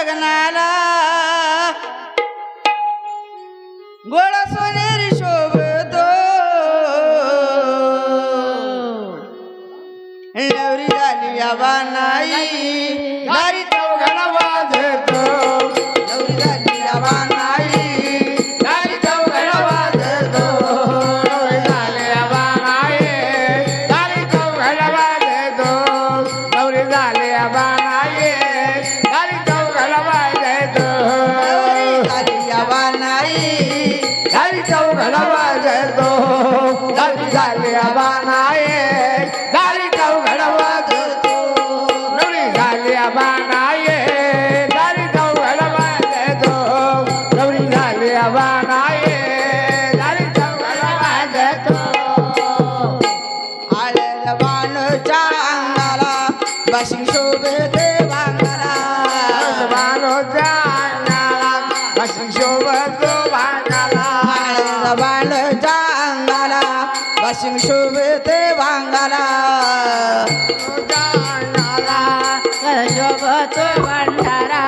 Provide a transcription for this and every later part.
જગનારા ગોળ સોનેરી શોભતો નવરી ડાલી વ્યાવા નાઈ. वाजतो दारी झाली या बानाई दारी चौघडा वाजतो नवरी झाली या बानाई दारी चौघडा वाजतो नवरी झाली या बानाई दारी वाजतो बाणच्या अंगाला. बशी अंगाला. बशी आलेल्या बाणच्या अंगाला बशी शोभे देवांगाला शोभतो भंडारा.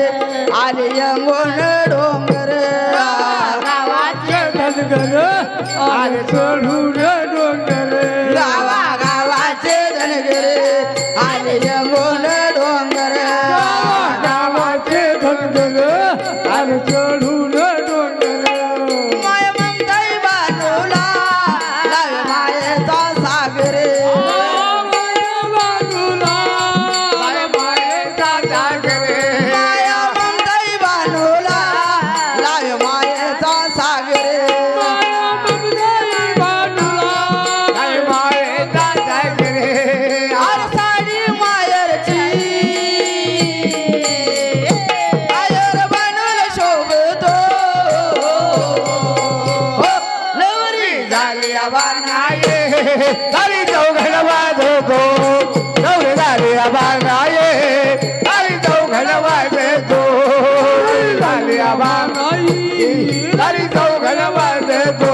ஆரியங்கோடோங்கரு ஆரி சொல்லுடு तारी चौघड वाजतो चौरदारी झाली बाणाये तारी चौघड वाजतो झाली बाणाई तारी चौघड वाजतो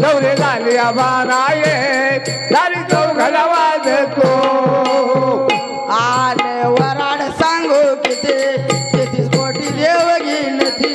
नवरी झाली बाणाये तारी चौघड वाजतो आले वराड सांगू किती? किती कोटी देव नथी.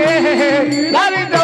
Dale, dale.